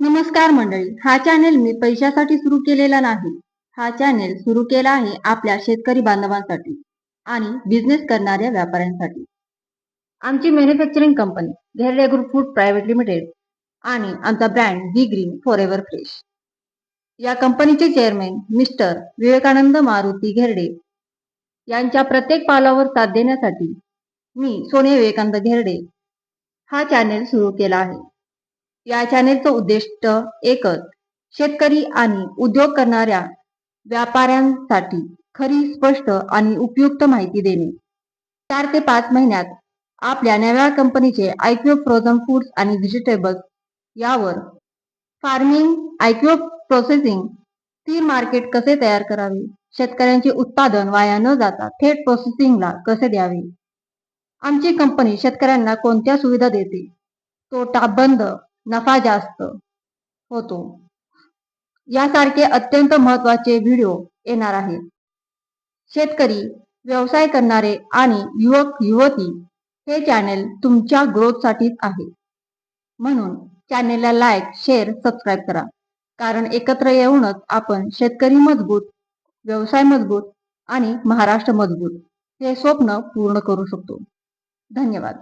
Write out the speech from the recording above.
नमस्कार मंडळी हा चॅनेल मी पैशासाठी सुरू केलेला नाही. हा चॅनेल सुरू केला आहे आपल्या शेतकरी बांधवांसाठी आणि बिझनेस करणाऱ्या व्यापाऱ्यांसाठी. आमची manufacturing company Gherde group food private limited आणि आमचा brand the green for ever fresh या कंपनीचे चेअरमॅन मिस्टर विवेकानंद मारुती घेरडे यांच्या प्रत्येक पावलावर साथ देण्यासाठी मी सोने विवेकानंद घेरडे हा चॅनेल सुरू केला आहे. या चॅनेलचं उद्दिष्ट एकच शेतकरी आणि उद्योग करणाऱ्या व्यापाऱ्यांसाठी खरी स्पष्ट आणि उपयुक्त माहिती देणे. चार ते पाच महिन्यात आपल्या नव्या कंपनीचे आयक्यू फ्रोझन फूड्स आणि व्हेजिटेबल्स यावर फार्मिंग आयक्यू प्रोसेसिंग स्थिर मार्केट कसे तयार करावे शेतकऱ्यांचे उत्पादन वाया न जाता थेट प्रोसेसिंगला कसे द्यावे? आमची कंपनी शेतकऱ्यांना कोणत्या सुविधा देते? तोटा बंद नफा जास्त होतो. यासारखे अत्यंत महत्त्वाचे व्हिडिओ येणार आहेत. शेतकरी व्यवसाय करणारे आणि युवक युवती हे चॅनेल तुमच्या ग्रोथसाठीच आहे. म्हणून चॅनेलला लाईक शेअर सबस्क्राईब करा. कारण एकत्र येऊनच आपण शेतकरी मजबूत व्यवसाय मजबूत आणि महाराष्ट्र मजबूत हे स्वप्न पूर्ण करू शकतो. धन्यवाद.